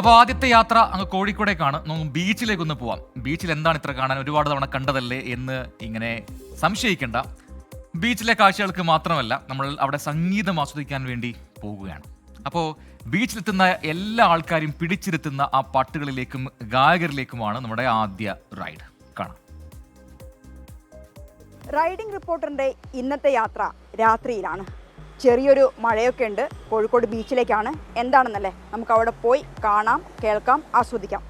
അപ്പോൾ ആദ്യത്തെ യാത്ര അങ്ങ് കോഴിക്കോടേക്കാണ്. നമുക്ക് ബീച്ചിലേക്ക് ഒന്ന് പോവാം. ബീച്ചിൽ എന്താണ് ഇത്ര കാണാൻ ഒരുപാട് തവണ കണ്ടതല്ലേ എന്ന് ഇങ്ങനെ സംശയിക്കേണ്ട. ബീച്ചിലെ കാഴ്ചകൾക്ക് മാത്രമല്ല നമ്മൾ അവിടെ സംഗീതം ആസ്വദിക്കാൻ വേണ്ടി പോവുകയാണ്. അപ്പോൾ ബീച്ചിലെത്തുന്ന എല്ലാ ആൾക്കാരും പിടിച്ചിരുത്തുന്ന ആ പാട്ടുകളിലേക്കും ഗായകരിലേക്കുമാണ് നമ്മുടെ ആദ്യ റൈഡ്. കാണാം. റൈഡിംഗ് റിപ്പോർട്ടറിന്റെ ഇന്നത്തെ യാത്ര രാത്രിയിലാണ്. ചെറിയൊരു മഴയൊക്കെ ഉണ്ട്. കോഴിക്കോട് ബീച്ചിലേക്കാണ് എന്താണെന്നല്ലേ? നമുക്ക് അവിടെ പോയി കാണാം കേൾക്കാം ആസ്വദിക്കാം.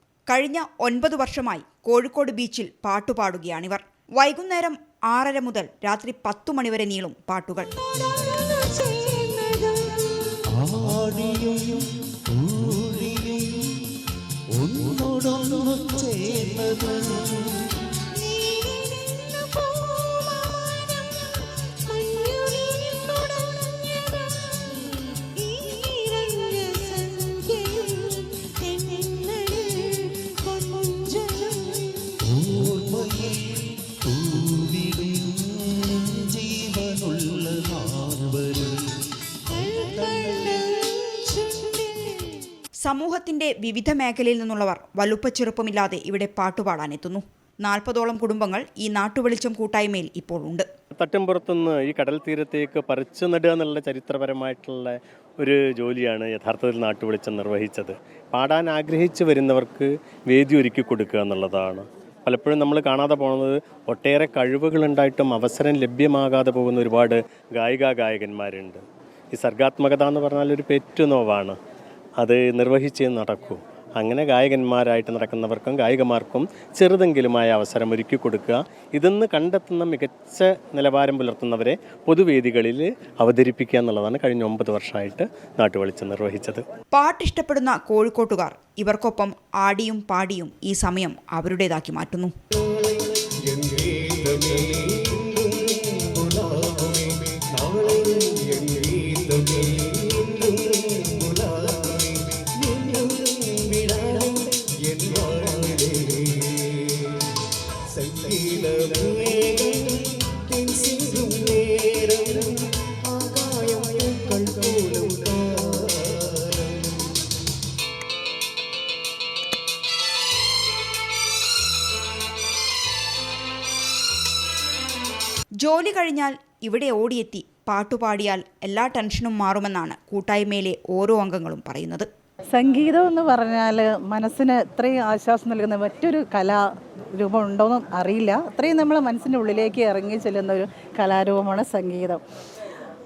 കഴിഞ്ഞ ഒൻപത് വർഷമായി കോഴിക്കോട് ബീച്ചിൽ പാട്ടുപാടുകയാണിവർ. വൈകുന്നേരം ആറര മുതൽ രാത്രി പത്തു മണിവരെ നീളും പാട്ടുകൾ. ഒന്നോടൊന്നു ചേർന്നത് സമൂഹത്തിന്റെ വിവിധ മേഖലയിൽ നിന്നുള്ളവർ വലുപ്പച്ചെറുപ്പമില്ലാതെ ഇവിടെ പാട്ടുപാടാനെത്തുന്നു. നാൽപ്പതോളം കുടുംബങ്ങൾ ഈ നാട്ടുവെളിച്ചം കൂട്ടായ്മയിൽ ഇപ്പോൾ ഉണ്ട്. തട്ടിൻപുറത്തുനിന്ന് ഈ കടൽ തീരത്തേക്ക് പറിച്ചു നടുക എന്നുള്ള ചരിത്രപരമായിട്ടുള്ള ഒരു ജോലിയാണ് യഥാർത്ഥത്തിൽ നാട്ടുവെളിച്ചം നിർവഹിച്ചത്. പാടാൻ ആഗ്രഹിച്ചു വരുന്നവർക്ക് വേദി ഒരുക്കി കൊടുക്കുക എന്നുള്ളതാണ്. പലപ്പോഴും നമ്മൾ കാണാതെ പോകുന്നത് ഒട്ടേറെ കഴിവുകളുണ്ടായിട്ടും അവസരം ലഭ്യമാകാതെ പോകുന്ന ഒരുപാട് ഗായിക ഗായകന്മാരുണ്ട്. ഈ സർഗാത്മകത എന്ന് പറഞ്ഞാൽ ഒരു പെറ്റു നോവാണ്. അത് നിർവഹിച്ചേ നടക്കൂ. അങ്ങനെ ഗായകന്മാരായിട്ട് നടക്കുന്നവർക്കും ഗായികമാർക്കും ചെറുതെങ്കിലുമായ അവസരം ഒരുക്കി കൊടുക്കുക. ഇതെന്ന് കണ്ടെത്തുന്ന മികച്ച നിലവാരം പുലർത്തുന്നവരെ പൊതുവേദികളിൽ അവതരിപ്പിക്കുക എന്നുള്ളതാണ് കഴിഞ്ഞ ഒമ്പത് വർഷമായിട്ട് നാട്ടുവെളിച്ചം നിർവഹിച്ചത്. പാട്ടിഷ്ടപ്പെടുന്ന കോഴിക്കോട്ടുകാർ ഇവർക്കൊപ്പം ആടിയും പാടിയും ഈ സമയം അവരുടേതാക്കി മാറ്റുന്നു. ജോലി കഴിഞ്ഞാൽ ഇവിടെ ഓടിയെത്തി പാട്ടുപാടിയാൽ എല്ലാ ടെൻഷനും മാറുമെന്നാണ് കൂട്ടായ്മയിലെ ഓരോ അംഗങ്ങളും പറയുന്നത്. സംഗീതം എന്ന് പറഞ്ഞാൽ മനസ്സിന് ഇത്രയും ആശ്വാസം നൽകുന്ന മറ്റൊരു കലാരൂപം ഉണ്ടോയെന്ന് അറിയില്ല. അത്രയും നമ്മൾ മനസ്സിന്റെ ഉള്ളിലേക്ക് ഇറങ്ങി ചെല്ലുന്ന ഒരു കലാരൂപമാണ് സംഗീതം.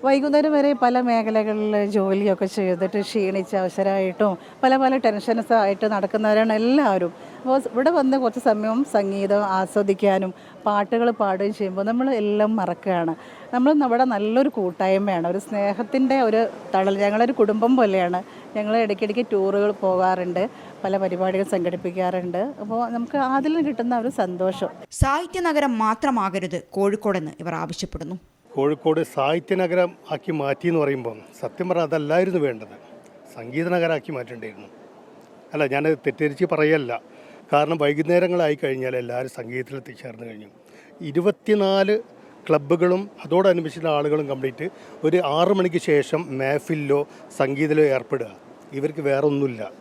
വൈകുന്നേരം വരെ പല മേഖലകളിൽ ജോലിയൊക്കെ ചെയ്തിട്ട് ക്ഷീണിച്ച അവസരമായിട്ടും പല പല ടെൻഷൻസ് ആയിട്ട് നടക്കുന്നവരാണ് എല്ലാവരും. അപ്പോൾ ഇവിടെ വന്ന് കുറച്ച് സമയം സംഗീതം ആസ്വദിക്കാനും പാട്ടുകൾ പാടുകയും ചെയ്യുമ്പോൾ നമ്മൾ എല്ലാം മറക്കുകയാണ്. നമ്മൾ നമ്മുടെ നല്ലൊരു കൂട്ടായ്മയാണ്. ഒരു സ്നേഹത്തിന്റെ ഒരു തളൽ ഞങ്ങളൊരു കുടുംബം പോലെയാണ്. ഞങ്ങൾ ഇടയ്ക്കിടയ്ക്ക് ടൂറുകൾ പോകാറുണ്ട്. പല പരിപാടികൾ സംഘടിപ്പിക്കാറുണ്ട്. അപ്പോൾ നമുക്ക് അതിൽ നിന്ന് കിട്ടുന്ന ഒരു സന്തോഷം. സാഹിത്യ നഗരം മാത്രമാകരുത്. കോഴിക്കോടെന്ന് ഇവർ ആവശ്യപ്പെടുന്നു. കോഴിക്കോട് സാഹിത്യ നഗരം ആക്കി മാറ്റി എന്ന് പറയുമ്പം സത്യം പറഞ്ഞാൽ അതല്ലായിരുന്നു വേണ്ടത്. സംഗീത നഗരമാക്കി മാറ്റേണ്ടിയിരുന്നു. അല്ല ഞാൻ തെറ്റിദ്ധരിച്ച് പറയല്ല. കാരണം വൈകുന്നേരങ്ങളായി കഴിഞ്ഞാൽ എല്ലാവരും സംഗീതത്തിൽ എത്തിച്ചേർന്ന് കഴിഞ്ഞു. ഇരുപത്തിനാല് ക്ലബ്ബുകളും അതോടനുബന്ധിച്ചുള്ള ആളുകളും കംപ്ലീറ്റ് ഒരു ആറ് മണിക്ക് ശേഷം മേഫിലോ സംഗീതത്തിലോ ഏർപ്പെടുക. ഇവർക്ക് വേറെ ഒന്നുമില്ല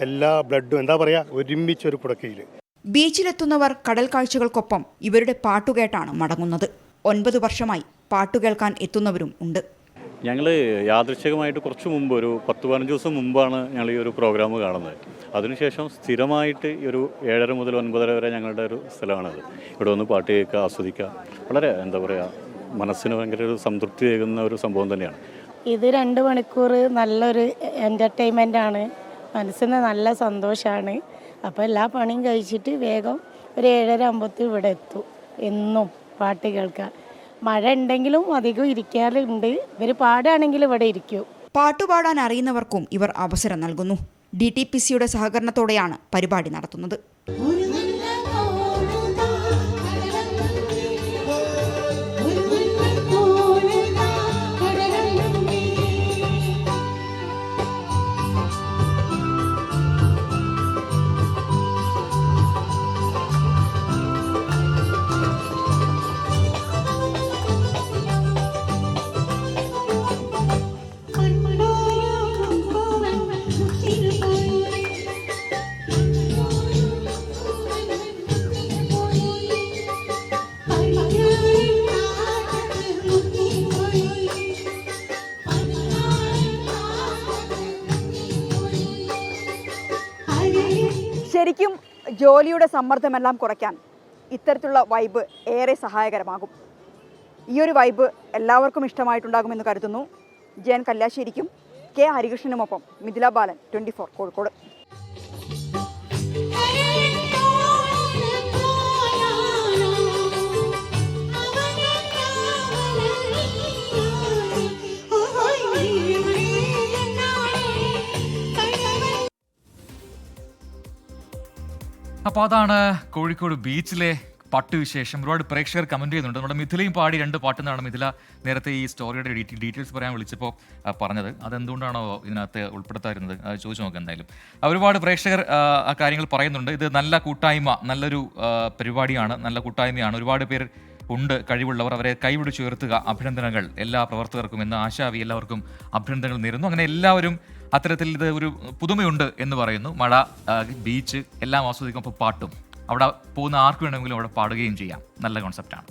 എല്ലാ ബ്ലഡും എന്താ പറയുക ഒരുമിച്ചൊരു കുടക്കയിൽ ബീച്ചിലെത്തുന്നവർ കടൽ കാഴ്ചകൾക്കൊപ്പം ഇവരുടെ പാട്ടുകേട്ടാണ് മടങ്ങുന്നത്. ഒൻപത് വർഷമായി പാട്ടുകേൾക്കാൻ എത്തുന്നവരും ഉണ്ട്. ഞങ്ങൾ യാദൃശികമായിട്ട് കുറച്ച് മുമ്പ് ഒരു പത്ത് പതിനഞ്ച് ദിവസം മുമ്പാണ് ഞങ്ങൾ ഈ ഒരു പ്രോഗ്രാം കാണുന്നത്. അതിനുശേഷം സ്ഥിരമായിട്ട് ഈ ഒരു ഏഴര മുതൽ ഒൻപതര വരെ ഞങ്ങളുടെ ഒരു സ്ഥലമാണത്. ഇവിടെ വന്ന് പാട്ട് കേൾക്കുക ആസ്വദിക്കുക. വളരെ എന്താ പറയുക മനസ്സിന് ഭയങ്കര ഒരു സംതൃപ്തി ഏകുന്ന ഒരു സംഭവം തന്നെയാണ്. ഇത് രണ്ട് മണിക്കൂർ നല്ലൊരു എന്റർടൈൻമെന്റ് ആണ്. മനസ്സിന് നല്ല സന്തോഷമാണ് അപ്പോൾ എല്ലാ പണിയും കഴിച്ചിട്ട് വേഗം ഒരു ഏഴര ആകുമ്പോഴത്തേക്കും ഇവിടെ എത്തും. എന്നും പാട്ട് കേൾക്കാൻ. മഴ ഉണ്ടെങ്കിലും അധികം ഇരിക്കാറുണ്ട്. ഇവർ പാടുകയാണെങ്കിൽ ഇവിടെ ഇരിക്കും. പാട്ടുപാടാൻ അറിയുന്നവർക്കും ഇവർ അവസരം നൽകുന്നു. ഡി ടി പി സിയുടെ സഹകരണത്തോടെയാണ് പരിപാടി നടത്തുന്നത്. ശരിക്കും ജോലിയുടെ സമ്മർദ്ദമെല്ലാം കുറയ്ക്കാൻ ഇത്തരത്തിലുള്ള വൈബ് ഏറെ സഹായകരമാകും. ഈ ഒരു വൈബ് എല്ലാവർക്കും ഇഷ്ടമായിട്ടുണ്ടാകുമെന്ന് കരുതുന്നു. ജയൻ കല്ലാശ്ശേരിക്കും കെ ഹരികൃഷ്ണനുമൊപ്പം മിഥില ബാലൻ ട്വന്റി ഫോർ കോഴിക്കോട്. അപ്പോൾ അതാണ് കോഴിക്കോട് ബീച്ചിലെ പാട്ട് വിശേഷം. ഒരുപാട് പ്രേക്ഷകർ കമന്റ് ചെയ്യുന്നുണ്ട്. നമ്മുടെ മിഥിലയും പാടി രണ്ട് പാട്ട് എന്നാണ് മിഥില നേരത്തെ ഈ സ്റ്റോറിയുടെ ഡീറ്റെയിൽസ് പറയാൻ വിളിച്ചപ്പോൾ പറഞ്ഞത്. അതെന്തുകൊണ്ടാണോ ഇതിനകത്ത് ഉൾപ്പെടുത്താറുന്നത് ചോദിച്ചു നോക്കാം എന്തായാലും. ഒരുപാട് പ്രേക്ഷകർ ആ, കാര്യങ്ങൾ പറയുന്നുണ്ട്. ഇത് നല്ല കൂട്ടായ്മ നല്ലൊരു പരിപാടിയാണ് നല്ല കൂട്ടായ്മയാണ്. ഒരുപാട് പേർ ഉണ്ട്. കഴിവുള്ളവർ അവരെ കൈപിടിച്ചുയർത്തുക അഭിനന്ദനങ്ങൾ എല്ലാ പ്രവർത്തകർക്കും എന്ന ആശാവി എല്ലാവർക്കും അഭിനന്ദനങ്ങൾ നേരുന്നു. അങ്ങനെ എല്ലാവരും അത്തരത്തിൽ ഇത് ഒരു പുതുമയുണ്ട് എന്ന് പറയുന്നു. മഴ ബീച്ച് എല്ലാം ആസ്വദിക്കുമ്പോൾ പാട്ടും. അവിടെ പോകുന്ന ആർക്ക് വേണമെങ്കിലും അവിടെ പാടുകയും ചെയ്യാം. നല്ല കോൺസെപ്റ്റാണ്